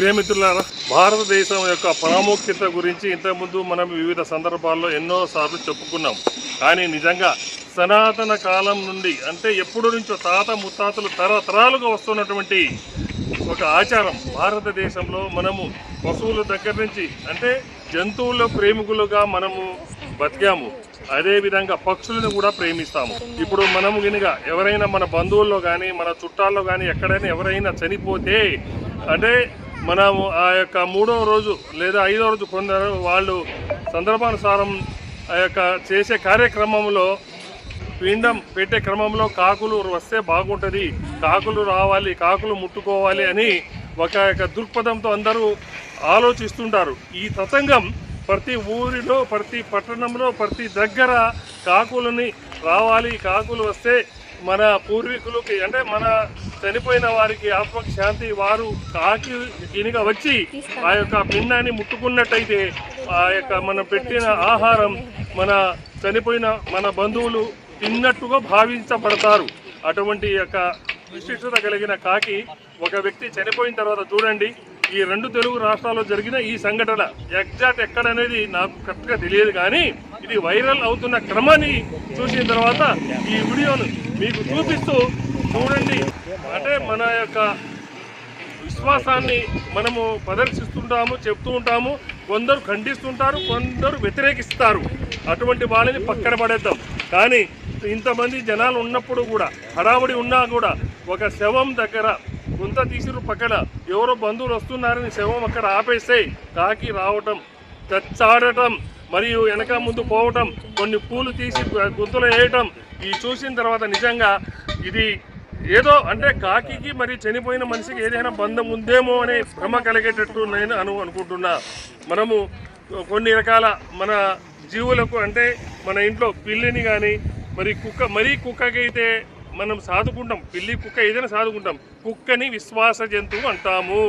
ప్రియమిత్రులారా భారతదేశం యొక్క ప్రాముఖ్యత గురించి ఇంతకుముందు మనం వివిధ సందర్భాల్లో ఎన్నోసార్లు చెప్పుకున్నాం. కానీ నిజంగా సనాతన కాలం నుండి అంటే ఎప్పుడు నుంచో తాత ముత్తాతలు తరతరాలుగా వస్తున్నటువంటి ఒక ఆచారం భారతదేశంలో మనము పశువుల దగ్గర నుంచి అంటే జంతువుల ప్రేమికులుగా మనము బతికాము. అదే విధంగా పక్షులను కూడా ప్రేమిస్తాము. ఇప్పుడు మనము కనుక ఎవరైనా మన బంధువుల్లో కానీ మన చుట్టాల్లో కానీ ఎక్కడైనా ఎవరైనా చనిపోతే అంటే మనము ఆ యొక్క మూడవ రోజు లేదా ఐదవ రోజు కొందరు వాళ్ళు సందర్భానుసారం ఆ యొక్క చేసే కార్యక్రమంలో పిండం పెట్టే క్రమంలో కాకులు వస్తే బాగుంటుంది కాకులు రావాలి కాకులు ముట్టుకోవాలి అని ఒక యొక్క దృక్పథంతో అందరూ ఆలోచిస్తుంటారు. ఈ తతంగం ప్రతి ఊరిలో ప్రతి పట్టణంలో ప్రతి దగ్గర కాకులని రావాలి కాకులు వస్తే మన పూర్వీకులకి అంటే మన చనిపోయిన వారికి ఆత్మకి శాంతి వారు కాకి దీనిక వచ్చి ఆ యొక్క పిండాన్ని ముట్టుకున్నట్టయితే ఆ యొక్క మనం పెట్టిన ఆహారం మన చనిపోయిన మన బంధువులు తిన్నట్టుగా భావించబడతారు. అటువంటి యొక్క విశిష్టత కలిగిన కాకి ఒక వ్యక్తి చనిపోయిన తర్వాత చూడండి ఈ రెండు తెలుగు రాష్ట్రాల్లో జరిగిన ఈ సంఘటన. ఎగ్జాక్ట్ ఎక్కడనేది నాకు కరెక్ట్గా తెలియదు కానీ ఇది వైరల్ అవుతున్న క్రమాన్ని చూసిన తర్వాత ఈ వీడియోను మీకు చూపిస్తూ చూడండి. అంటే మన యొక్క విశ్వాసాన్ని మనము ప్రదర్శిస్తుంటాము చెప్తూ ఉంటాము. కొందరు ఖండిస్తుంటారు కొందరు వ్యతిరేకిస్తారు. అటువంటి వాళ్ళని పక్కన పడేద్దాం. కానీ ఇంతమంది జనాలు ఉన్నప్పుడు కూడా హడావుడి ఉన్నా కూడా ఒక శవం దగ్గర గుంత తీసిరు పక్కన ఎవరో బంధువులు వస్తున్నారని శవం అక్కడ ఆపేస్తే కాకి రావటం చచ్చాడటం మరియు వెనక ముందు పోవటం కొన్ని పూలు తీసి గుంతలో వేయటం ఈ చూసిన తర్వాత నిజంగా ఇది ఏదో అంటే కాకికి మరి చనిపోయిన మనిషికి ఏదైనా బంధం ఉందేమో అనే భ్రమ కలిగేటట్టు నేను అను అనుకుంటున్నా. మనము కొన్ని రకాల మన జీవులకు అంటే మన ఇంట్లో పిల్లిని కానీ మరి కుక్క మరీ కుక్కకి అయితే మనం సాదుకుంటాం. పిల్లి కుక్క ఏదైనా సాదుకుంటాం. కుక్కని విశ్వాస జంతువు అంటాము.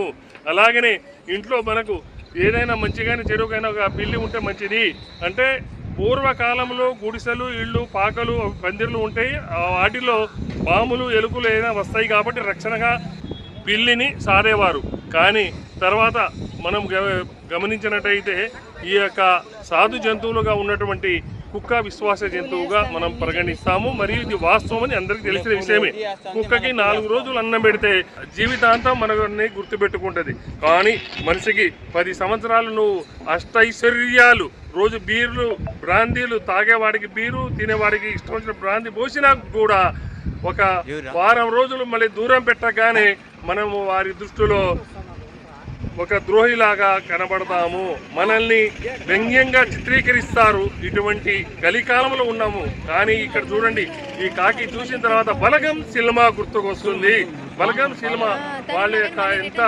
అలాగనే ఇంట్లో మనకు ఏదైనా మంచిగానే చెరువుకైనా ఒక పిల్లి ఉంటే మంచిది. అంటే పూర్వకాలంలో గుడిసెలు ఇళ్ళు పాకలు పందిర్లు ఉంటాయి. వాటిలో పాములు ఎలుకలు ఏదైనా వస్తాయి కాబట్టి రక్షణగా పిల్లిని సారేవారు. కానీ తర్వాత మనం గ- గమనించినట్టయితే ఈ యొక్క సాధు జంతువులుగా ఉన్నటువంటి కుక్క విశ్వాస జంతువుగా మనం పరిగణిస్తాము. మరియు ఇది వాస్తవం అని అందరికీ తెలిసిన విషయమే. కుక్కకి నాలుగు రోజులు అన్నం పెడితే జీవితాంతం మనని గుర్తుపెట్టుకుంటుంది. కానీ మనిషికి పది సంవత్సరాలు నువ్వు అష్టైశ్వర్యాలు రోజు బీర్లు బ్రాందీలు తాగేవాడికి బీరు తినేవాడికి ఇష్టం వచ్చిన బ్రాందీ పోసినా కూడా ఒక వారం రోజులు మళ్ళీ దూరం పెట్టగానే మనము వారి దృష్టిలో ఒక ద్రోహిలాగా కనబడతాము. మనల్ని వ్యంగ్యంగా చిత్రీకరిస్తారు. ఇటువంటి కలికాలంలో ఉన్నాము. కానీ ఇక్కడ చూడండి ఈ కాకి చూసిన తర్వాత బలగం సినిమా గుర్తుకొస్తుంది. బలగం సినిమా వాళ్ళ యొక్క ఎంత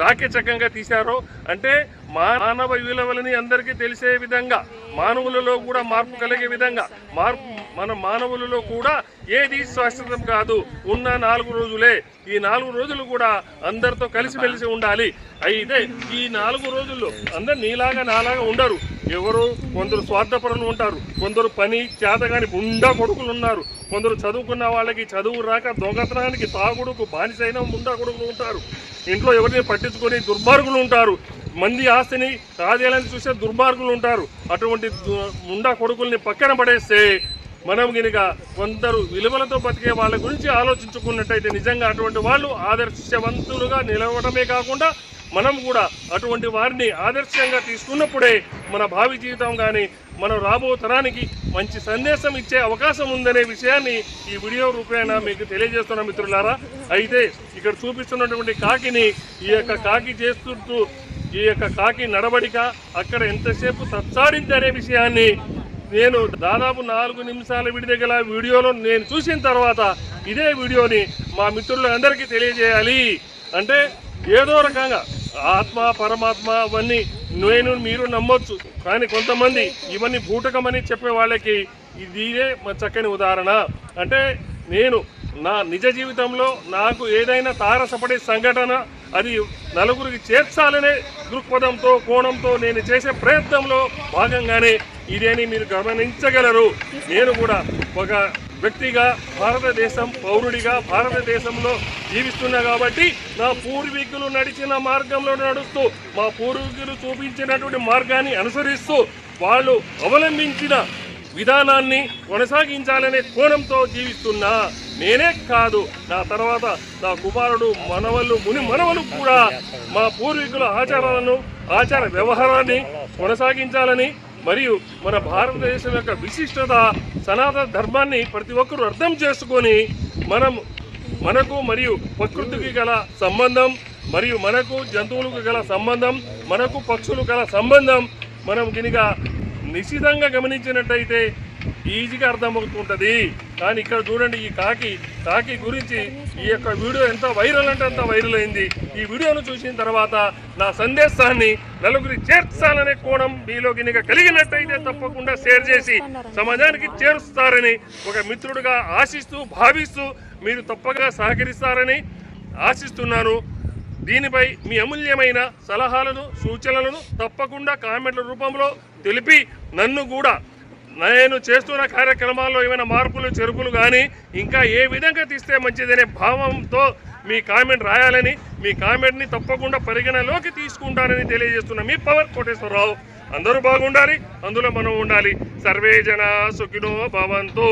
చాకచక్యంగా తీశారో. అంటే మానవ విలువలని అందరికీ తెలిసే విధంగా మానవులలో కూడా మార్పు కలిగే విధంగా మార్పు మన మానవులలో కూడా ఏది శాశ్వతం కాదు. ఉన్న నాలుగు రోజులే. ఈ నాలుగు రోజులు కూడా అందరితో కలిసిమెలిసి ఉండాలి. అయితే ఈ నాలుగు రోజుల్లో అందరు నీలాగా నాలాగా ఉండరు. ఎవరు కొందరు స్వార్థపరులు ఉంటారు. కొందరు పని చేతగాని గుండా కొడుకులు ఉన్నారు కొందరు చదువుకున్న వాళ్ళకి చదువు రాక దొంగతనానికి తాగుడుకు బానిసైన ముండా కొడుకులు ఉంటారు. ఇంట్లో ఎవరిని పట్టించుకొని దుర్మార్గులు ఉంటారు. మంది ఆస్తిని కాదేయాలని చూసే దుర్మార్గులు ఉంటారు. అటువంటి ముండా కొడుకుల్ని పక్కన పడేస్తే మనం గినక కొందరు విలువలతో బతికే వాళ్ళ గురించి ఆలోచించుకున్నట్టయితే నిజంగా అటువంటి వాళ్ళు ఆదర్శవంతులుగా నిలవడమే కాకుండా మనం కూడా అటువంటి వారిని ఆదర్శంగా తీసుకున్నప్పుడే మన భావి జీవితం కానీ మనం రాబో తరానికి మంచి సందేశం ఇచ్చే అవకాశం ఉందనే విషయాన్ని ఈ వీడియో రూపేణ మీకు తెలియజేస్తున్న మిత్రులారా. అయితే ఇక్కడ చూపిస్తున్నటువంటి కాకిని ఈ యొక్క కాకి చేస్తుంటూ ఈ యొక్క కాకి నడవడిక అక్కడ ఎంతసేపు తచ్చాడిందనే విషయాన్ని నేను దాదాపు నాలుగు నిమిషాల విడిదగల వీడియోలో నేను చూసిన తర్వాత ఇదే వీడియోని మా మిత్రులందరికీ తెలియజేయాలి. అంటే ఏదో రకంగా ఆత్మ పరమాత్మ అవన్నీ నేను మీరు నమ్మొచ్చు. కానీ కొంతమంది ఇవన్నీ బూటకమని చెప్పే వాళ్ళకి ఇదే మా చక్కని ఉదాహరణ. అంటే నేను నా నిజ జీవితంలో నాకు ఏదైనా తారసపడే సంఘటన అది నలుగురికి చేర్చాలనే దృక్పథంతో కోణంతో నేను చేసే ప్రయత్నంలో భాగంగానే ఇదేని మీరు గమనించగలరు. నేను కూడా ఒక వ్యక్తిగా భారతదేశం పౌరుడిగా భారతదేశంలో జీవిస్తున్నా కాబట్టి నా పూర్వీకులు నడిచిన మార్గంలో నడుస్తూ మా పూర్వీకులు చూపించినటువంటి మార్గాన్ని అనుసరిస్తూ వాళ్ళు అవలంబించిన విధానాన్ని కొనసాగించాలనే కోణంతో జీవిస్తున్నా. నేనే కాదు నా తర్వాత నా కుమారుడు మనవలు ముని మనవలు కూడా మా పూర్వీకుల ఆచారాలను ఆచార వ్యవహారాన్ని కొనసాగించాలని మరియు మన భారతదేశం యొక్క విశిష్టత సనాతన ధర్మాన్ని ప్రతి ఒక్కరూ అర్థం చేసుకొని మనం మనకు మరియు ప్రకృతికి గల సంబంధం మరియు మనకు జంతువులకు గల సంబంధం మనకు పక్షులు గల సంబంధం మనం కనుక నిశితంగా గమనించినట్టయితే ఈజీగా అర్థమవుతుంటుంది. కానీ ఇక్కడ చూడండి ఈ కాకి కాకి గురించి ఈ యొక్క వీడియో ఎంత వైరల్ అంటే అంత వైరల్ అయింది. ఈ వీడియోను చూసిన తర్వాత నా సందేశాన్ని నలుగురి చేర్చాలనే కోణం మీలో గినిక కలిగినట్టయితే తప్పకుండా షేర్ చేసి సమాజానికి చేరుస్తారని ఒక మిత్రుడిగా ఆశిస్తూ భావిస్తూ మీరు తప్పగా సహకరిస్తారని ఆశిస్తున్నాను. దీనిపై మీ అమూల్యమైన సలహాలను సూచనలను తప్పకుండా కామెంట్ల రూపంలో తెలిపి నన్ను కూడా నేను చేస్తున్న కార్యక్రమాల్లో ఏమైనా మార్పులు చెరుపులు కానీ ఇంకా ఏ విధంగా తీస్తే మంచిదనే భావంతో మీ కామెంట్ రాయాలని మీ కామెంట్ని తప్పకుండా పరిగణలోకి తీసుకుంటానని తెలియజేస్తున్న మీ పవర్ కోటేశ్వరరావు. అందరూ బాగుండాలి అందులో మనం ఉండాలి. సర్వే జన సుఖినో భవంతు.